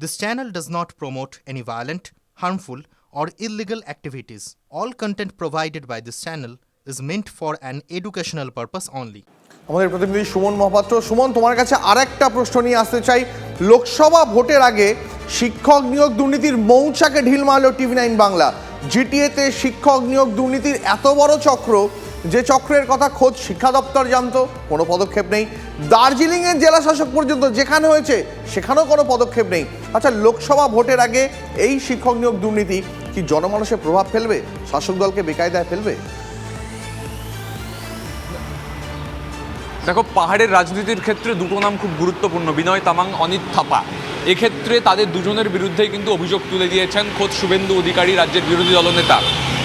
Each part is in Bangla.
This channel does not promote any violent, harmful, or illegal activities. All content provided by this channel is meant for an educational purpose only. আমাদের প্রতিনিধি সুমন মহাপাত্র সুমন তোমার কাছে আরেকটা প্রশ্ন নিয়ে আসতে চাই লোকসভা ভোটের আগে শিক্ষক নিয়োগ দুর্নীতির মৌচাকে ঢিল মারল টিভি নাইন বাংলা জিটিএতে শিক্ষক নিয়োগ দুর্নীতির এত বড় চক্র যে চক্রের কথা খোঁজ শিক্ষা দপ্তর জানত, কোনো পদক্ষেপ নেই। দার্জিলিংয়ের জেলা শাসক পর্যন্ত যেখানে হয়েছে, সেখানেও কোনো পদক্ষেপ নেই। আচ্ছা লোকসভা ভোটের আগে এই শিক্ষক নিয়োগ দুর্নীতি কি জনমানসে প্রভাব ফেলবে? শাসক দলকে বেকায়দায় ফেলবে? দেখো, পাহাড়ের রাজনীতির ক্ষেত্রে দুটো নাম খুব গুরুত্বপূর্ণ। বিনয় তামাং, অনিত থাপা। এক্ষেত্রে তাদের দুজনের বিরুদ্ধেই কিন্তু অভিযোগ তুলে দিয়েছেন খোদ শুভেন্দু অধিকারী রাজ্যের বিরোধী দলনেতা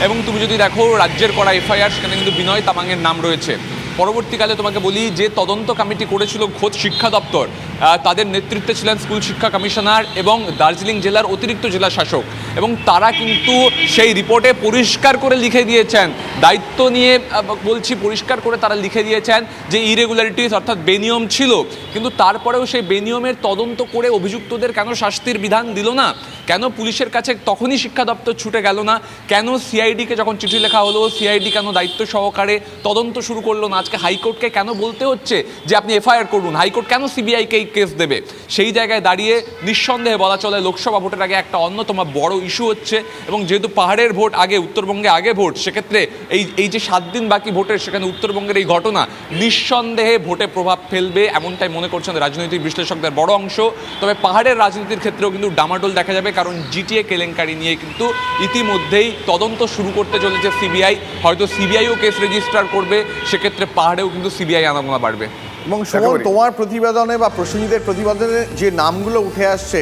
এবং তুমি যদি দেখো, রাজ্যের করা এফআইআর, সেখানে কিন্তু বিনয় তামাংয়ের নাম রয়েছে। পরবর্তীকালে তোমাকে বলি, যে তদন্ত কমিটি করেছিল খোদ শিক্ষা দপ্তর তাদের নেতৃত্বে ছিলেন স্কুল শিক্ষা কমিশনার এবং দার্জিলিং জেলার অতিরিক্ত জেলা শাসক। এবং তারা কিন্তু সেই রিপোর্টে পরিষ্কার করে লিখে দিয়েছেন। দায়িত্ব নিয়ে বলছি পরিষ্কার করে তারা লিখে দিয়েছেন যে ইরেগুলারিটিস অর্থাৎ বেনিয়ম ছিল। কিন্তু তারপরেও সেই বেনিয়মের তদন্ত করে অভিযুক্তদের কেন শাস্তির বিধান দিল না? কেন পুলিশের কাছে তখনই শিক্ষা দপ্তর ছুটে গেল না? কেন সিআইডিকে যখন চিঠি লেখা হলো সিআইডি কেন দায়িত্ব সহকারে তদন্ত শুরু করল না? আজকে হাইকোর্টকে কেন বলতে হচ্ছে যে আপনি এফআইআর করুন? হাইকোর্ট কেন সিবিআইকে এই কেস দেবে। সেই জায়গায় দাঁড়িয়ে নিঃসন্দেহে বলা চলে লোকসভা ভোটের আগে একটা অন্যতম বড় ইস্যু হচ্ছে এবং যেহেতু পাহাড়ের ভোট আগে, উত্তরবঙ্গে আগে ভোট, সেক্ষেত্রে এই এই যে সাত দিন বাকি ভোটের, সেখানে উত্তরবঙ্গের এই ঘটনা নিঃসন্দেহে ভোটে প্রভাব ফেলবে এমনটাই মনে করছেন রাজনৈতিক বিশ্লেষকদের বড় অংশ। তবে পাহাড়ের রাজনীতির ক্ষেত্রেও কিন্তু ডামাডোল দেখা যাবে, কারণ জিটিএ কেলেঙ্কারি নিয়ে কিন্তু ইতিমধ্যেই তদন্ত শুরু করতে চলেছে সিবিআই। হয়তো সিবিআইও কেস রেজিস্টার করবে, সেক্ষেত্রে পাহাড়েও কিন্তু সিবিআই আনাগোনা বাড়বে। এবং সুমন তোমার প্রতিবেদনে বা প্রসেনজিতের প্রতিবেদনে যে নামগুলো উঠে আসছে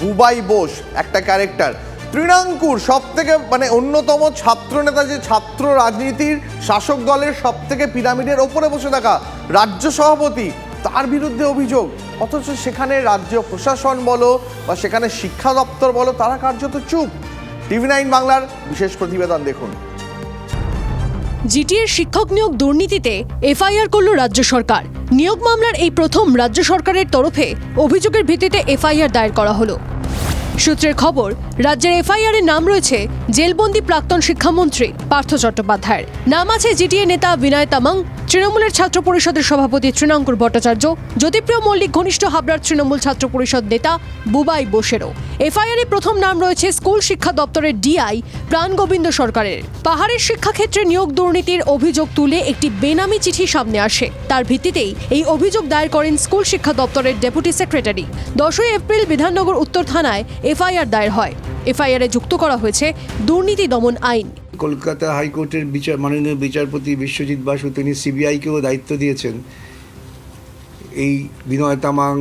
বুবাই বোস একটা ক্যারেক্টার। তৃণাঙ্কুর সব থেকে মানে অন্যতম ছাত্র নেতা যে ছাত্র রাজনীতির শাসক দলের সব থেকে পিরামিডের ওপরে বসে থাকা রাজ্য সভাপতি তার বিরুদ্ধে অভিযোগ। অথচ সেখানে রাজ্য প্রশাসন বলো বা সেখানে শিক্ষা দপ্তর বলো তারা কার্যত চুপ। টিভি নাইন বাংলার বিশেষ প্রতিবেদন দেখুন। জিটিএর শিক্ষক নিয়োগ দুর্নীতিতে এফআইআর করল রাজ্য সরকার। নিয়োগ মামলার এই প্রথম রাজ্য সরকারের তরফে অভিযোগের ভিত্তিতে এফআইআর দায়ের করা হলো। সূত্রের খবর, রাজ্যের এফআইআর নাম রয়েছে জেলবন্দি প্রাক্তন শিক্ষামন্ত্রী পার্থ চট্টোপাধ্যায়ের। নাম আছে জিটিএ নেতা বিনয় তামাং তৃণমূলের ছাত্র পরিষদের সভাপতি তৃণাঙ্কুর ভট্টাচার্য, জ্যোতিপ্রিয় মল্লিক, ঘনিষ্ঠ হাবড়ার তৃণমূল ছাত্র পরিষদ নেতা বুবাই বোসেরও। এফআইআর প্রথম নাম রয়েছে স্কুল শিক্ষা দপ্তরের ডিআই প্রাণগোবিন্দ সরকারের। পাহাড়ের শিক্ষাক্ষেত্রে নিয়োগ দুর্নীতির অভিযোগ তুলে একটি বেনামি চিঠি সামনে আসে। তার ভিত্তিতেই এই অভিযোগ দায়ের করেন স্কুল শিক্ষা দপ্তরের ডেপুটি সেক্রেটারি। দশই এপ্রিল বিধাননগর উত্তর থানায় এফআইআর দায়ের হয়। এফআইআরে যুক্ত করা হয়েছে দুর্নীতি দমন আইন। কলকাতা হাইকোর্টের বিচার, মাননীয় বিচারপতি বিশ্বজিৎ বাসু তিনি সিবিআইকেও দায়িত্ব দিয়েছেন। এই বিনয় তামাং,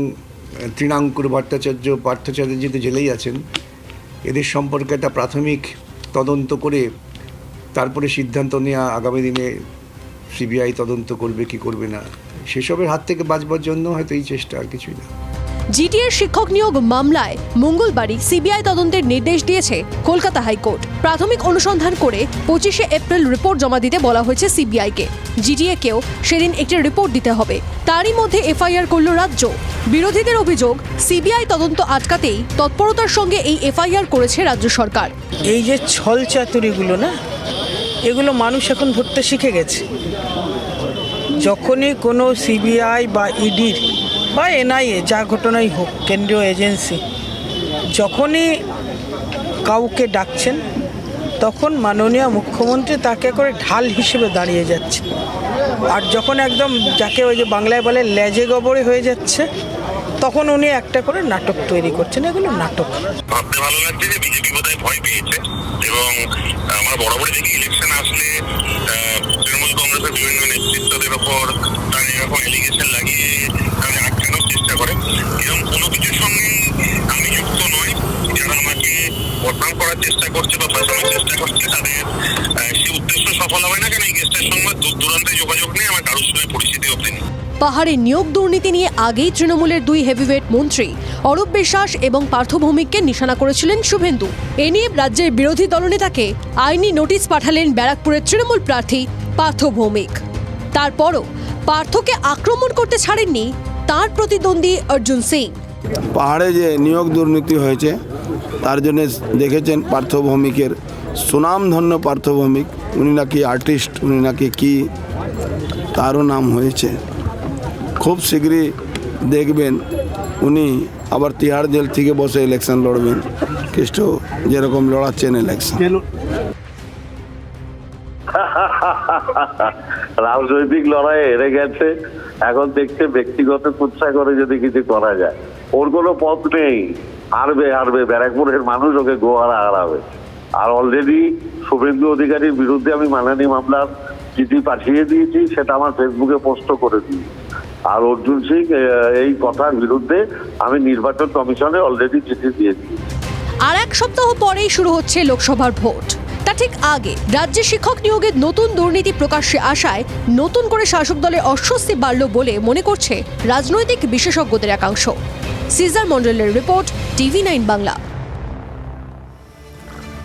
তৃণাঙ্কুর ভট্টাচার্য, পার্থ চ্যাটার্জি তো জেলেই আছেন। এদের সম্পর্কে একটা প্রাথমিক তদন্ত করে তারপরে সিদ্ধান্ত নেওয়া আগামী দিনে সিবিআই তদন্ত করবে কি করবে না। সেসবের হাত থেকে বাঁচবার জন্য হয়তো এই চেষ্টা আর কিছুই না। জিটিএর শিক্ষক নিয়োগ মামলায় মঙ্গলবারই সিবিআই তদন্তের নির্দেশ দিয়েছে কলকাতা হাইকোর্ট। প্রাথমিক অনুসন্ধান করে পঁচিশে এপ্রিল রিপোর্ট জমা দিতে বলা হয়েছে সিবিআইকে। জিটিএকেও সেদিন একটি রিপোর্ট দিতে হবে। তারই মধ্যে এফআইআর করল রাজ্য। বিরোধীদের অভিযোগ, সিবিআই তদন্ত আটকাতেই তৎপরতার সঙ্গে এই এফআইআর করেছে রাজ্য সরকার। এই যে ছল চাতুরিগুলো না, এগুলো মানুষ এখন ধরতে শিখে গেছে। যখনই কোনো সিবিআই বা ইডির বা এনআইএ, যা ঘটনাই হোক, কেন্দ্রীয় এজেন্সি, যখনই কাউকে ডাকছেন, তখন মাননীয় মুখ্যমন্ত্রী তাকে করে ঢাল হিসেবে দাঁড়িয়ে যাচ্ছে। আর যখন একদম যাকে ওই যে বাংলায় বলে লেজে গবরে হয়ে যাচ্ছে, তখন উনি একটা করে নাটক তৈরি করছেন, এগুলো নাটক। ভাবতে ভালো লাগছে যে বিজেপি বোধহয় ভয় পেয়েছে এবং আমরা বরাবরই দেখি ইলেকশন আসলে তৃণমূল কংগ্রেসের বিভিন্ন নেতৃত্বদের ওপর তারা এরকম এলিগেশন লাগিয়ে চেষ্টা করছে বা ফাঁসানোর চেষ্টা করছে তাদের আহ, সে উদ্দেশ্য সফল হবে না কেন এই কেসটার সঙ্গে দূর দূরান্তে যোগাযোগ নেই আমার কারোর সঙ্গে পরিচিতি অব্দি নেই। পাহাড়ে নিয়োগ দুর্নীতি নিয়ে আগেই তৃণমূলের দুই হেভিওয়েট মন্ত্রী অরূপ বিশ্বাস এবং পার্থভৌমিককে নিশানা করেছিলেন শুভেন্দু। এ নিয়ে রাজ্যের বিরোধী দলনেতাকে আইনি নোটিশ পাঠালেন ব্যারাকপুরের তৃণমূল প্রার্থী পার্থভৌমিক তারপরও পার্থকে আক্রমণ করতে ছাড়েননি তার প্রতিদ্বন্দ্বী অর্জুন সিং। পাহাড়ে যে নিয়োগ দুর্নীতি হয়েছে তার জন্য দেখেছেন পার্থভৌমিকের সুনামধন্য পার্থভৌমিক। উনি নাকি আর্টিস্ট উনি নাকি কি তারও নাম হয়েছে। খুব শীঘ্রই দেখবেন উনি আবার তিহার জেল থেকে বসে ইলেকশন লড়বেন। কেষ্ট যেরকম লড়াচ্ছেন ইলেকশন রাজনৈতিক লড়াই হেরে গেছে। এখন দেখছে ব্যক্তিগত কুৎসা করে যদি কিছু করা যায়। ওর কোনো পথ নেই। হারবে হারবে। ব্যারাকপুরের মানুষ ওকে গোয়ারা হারাবে। আর অলরেডি শুভেন্দু অধিকারীর বিরুদ্ধে আমি মানহানি মামলার চিঠি পাঠিয়ে দিয়েছি, সেটা আমার ফেসবুকে পোস্ট করে দিই আর অর্জুন সিং এই কথার বিরুদ্ধে আমি নির্বাচন কমিশনে অলরেডি চিঠি দিয়ে দিয়েছি। আর এক সপ্তাহ পরেই শুরু হচ্ছে লোকসভার ভোট। তা ঠিক আগে রাজ্যে শিক্ষক নিয়োগের নতুন দুর্নীতি প্রকাশ্যে আসায় নতুন করে শাসক দলের অস্বস্তি বাড়ল বলে মনে করছে রাজনৈতিক বিশেষজ্ঞদের একাংশ। সিজার মন্ডলের রিপোর্ট টিভি নাইন বাংলা।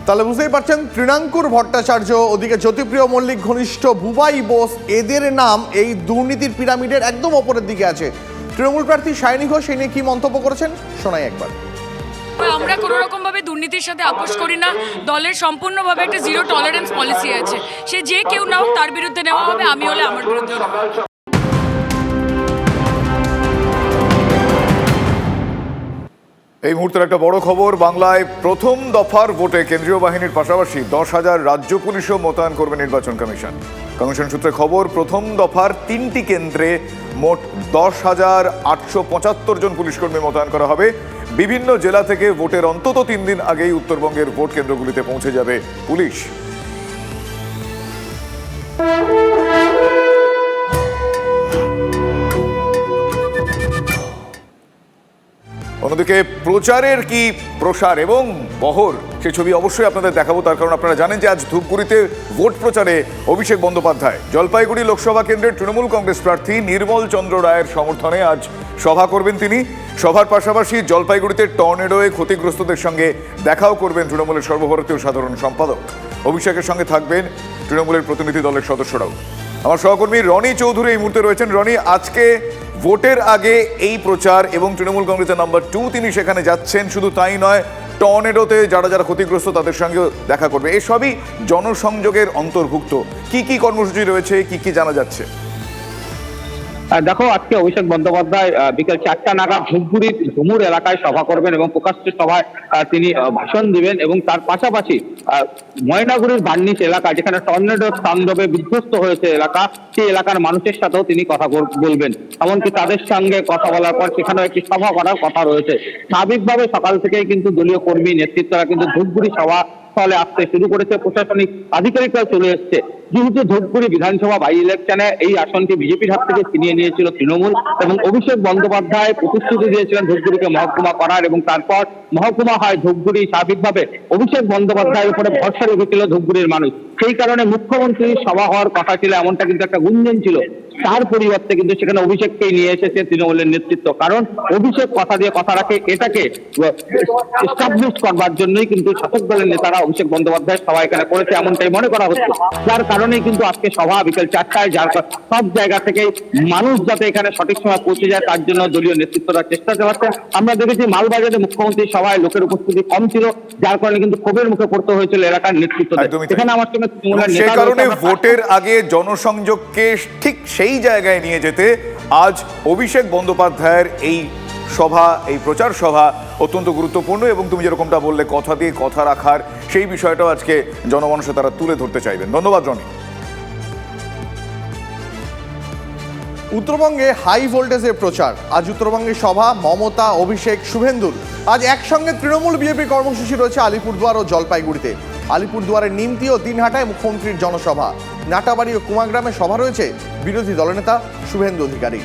তাহলে বুঝতেই পারছেন তৃণাঙ্কুর ভট্টাচার্য ওদিকে জ্যোতিপ্রিয় মল্লিক ঘনিষ্ঠ বুবাই বোস এদের নাম এই দুর্নীতির পিরামিডের একদম ওপরের দিকে আছে। তৃণমূল প্রার্থী সায়নী ঘোষ এই নিয়ে কি মন্তব্য করেছেন? শোনাই একবার। আমরা কোনো রকম ভাবে দুর্নীতির সাথে আপোষ করি না। দলের সম্পূর্ণভাবে একটা জিরো টলারেন্স পলিসি আছে। সে যে কেউ না হোক তার বিরুদ্ধে নেওয়া হবে আমি হলে আমার বিরুদ্ধে এই মুহূর্তের একটা বড় খবর, বাংলায় প্রথম দফার ভোটে কেন্দ্রীয় বাহিনীর পাশাপাশি দশ হাজার রাজ্য পুলিশও মোতায়েন করবে নির্বাচন কমিশন। কমিশন সূত্রে খবর, প্রথম দফার তিনটি কেন্দ্রে মোট দশ হাজার আটশো পঁচাত্তর জন পুলিশকর্মী মোতায়েন করা হবে। বিভিন্ন জেলা থেকে ভোটের অন্তত তিন দিন আগেই উত্তরবঙ্গের ভোট কেন্দ্রগুলিতে পৌঁছে যাবে পুলিশ। অন্যদিকে প্রচারের কি প্রসার এবং বহর সেই ছবি অবশ্যই আপনাদের দেখাবো, তার কারণ আপনারা জানেন যে আজ ধূপগুড়িতে ভোট প্রচারে অভিষেক বন্দ্যোপাধ্যায়। জলপাইগুড়ি লোকসভা কেন্দ্রের তৃণমূল কংগ্রেস প্রার্থী নির্মল চন্দ্র রায়ের সমর্থনে আজ সভা করবেন তিনি। সভার পাশাপাশি জলপাইগুড়িতে টর্নেডোয়ে ক্ষতিগ্রস্তদের সঙ্গে দেখাও করবেন তৃণমূলের সর্বভারতীয় সাধারণ সম্পাদক। অভিষেকের সঙ্গে থাকবেন তৃণমূলের প্রতিনিধি দলের সদস্যরাও। আমার সহকর্মী রনি চৌধুরী এই মুহূর্তে রয়েছেন। রনি, আজকে ভোটের আগে এই প্রচার এবং তৃণমূল কংগ্রেসের নাম্বার টু তিনি সেখানে যাচ্ছেন, শুধু তাই নয়, টর্নেডোতে যারা যারা ক্ষতিগ্রস্ত তাদের সঙ্গেও দেখা করবে। এসবই জনসংযোগের অন্তর্ভুক্ত। কি কি কর্মসূচি রয়েছে, কি কি জানা যাচ্ছে? দেখো, আজকে অভিষেক বন্দ্যোপাধ্যায় বিকেল চারটা নাগাদ ধূপগুড়ির ঝুমুর এলাকায় সভা করবেন এবং প্রকাশ্য সভায় তিনি ভাষণ দিবেন এবং তার পাশাপাশি ময়নাগুড়ির বার্নিশ এলাকা, যেখানে টর্নেডো তাণ্ডবে বিধ্বস্ত হয়েছে এলাকা, সেই এলাকার মানুষের সাথেও তিনি কথা বল- বলবেন। এমনকি তাদের সঙ্গে কথা বলার পর সেখানেও একটি সভা করার কথা রয়েছে। স্বাভাবিকভাবে সকাল থেকেই কিন্তু দলীয় কর্মী, নেতৃত্বরা কিন্তু ধূপগুড়ি সভা স্থলে আসতে শুরু করেছে, প্রশাসনিক আধিকারিকরাও চলে এসছে। যেহেতু ধূপগুড়ি বিধানসভা বাই ইলেকশনে এই আসনটি বিজেপির হাত থেকে ছিনিয়ে নিয়েছিল তৃণমূল এবং অভিষেক বন্দ্যোপাধ্যায় প্রতিশ্রুতি দিয়েছিলেন ধূপগুড়িকে মহকুমা করার এবং তারপর মহকুমা হয় ধূপগুড়ি স্বাভাবিকভাবে। অভিষেক বন্দ্যোপাধ্যায়ের উপরে ভরসা রেখেছিল ধূপগুড়ির মানুষ। সেই কারণে মুখ্যমন্ত্রীর সভা হওয়ার কথা ছিল, এমনটা কিন্তু একটা গুঞ্জন ছিল। তার পরিবর্তে কিন্তু সেখানে অভিষেককেই নিয়ে এসেছে তৃণমূলের নেতৃত্ব। কারণ অভিষেক কথা দিয়ে কথা রাখে এটাকে এস্টাবলিশ করবার জন্যই কিন্তু শাসক দলের নেতারা অভিষেক বন্দ্যোপাধ্যায় সভা এখানে করেছে এমনটাই মনে করা হচ্ছে। যার কারণেই কিন্তু আজকে সভা বিকেল চারটায় যার সব জায়গা থেকে মানুষ যাতে এখানে সঠিক সময় পৌঁছে যায় তার জন্য দলীয় নেতৃত্বরা চেষ্টা চালাচ্ছে। আমরা দেখেছি মালবাজারে মুখ্যমন্ত্রী সভায় লোকের উপস্থিতি কম ছিল যার কারণে কিন্তু ক্ষোভের মুখে পড়তে হয়েছিল এলাকার একদমই এখানে আমার সঙ্গে তৃণমূলের সেই কারণে ভোটের আগে জনসংযোগকে ঠিক সেই জায়গায় নিয়ে যেতে আজ অভিষেক বন্দ্যোপাধ্যায়ের এই সভা, এই প্রচার সভা অত্যন্ত গুরুত্বপূর্ণ এবং তুমি যেরকমটা বললে, কথা দিয়ে কথা রাখার সেই বিষয়টাও আজকে জনমানুষে তারা তুলে ধরতে চাইবেন। ধন্যবাদ, রনি। উত্তরবঙ্গে হাই ভোল্টেজের প্রচার। আজ উত্তরবঙ্গে সভা, মমতা, অভিষেক, শুভেন্দুর। আজ একসঙ্গে তৃণমূল বিজেপি কর্মসূচি রয়েছে আলিপুরদুয়ার ও জলপাইগুড়িতে। আলিপুরদুয়ারের নিমতি ও দিনহাটায় মুখ্যমন্ত্রীর জনসভা। নাটাবাড়ি ও কুমাগ্রামে সভা রয়েছে বিরোধী দলনেতা শুভেন্দু অধিকারী।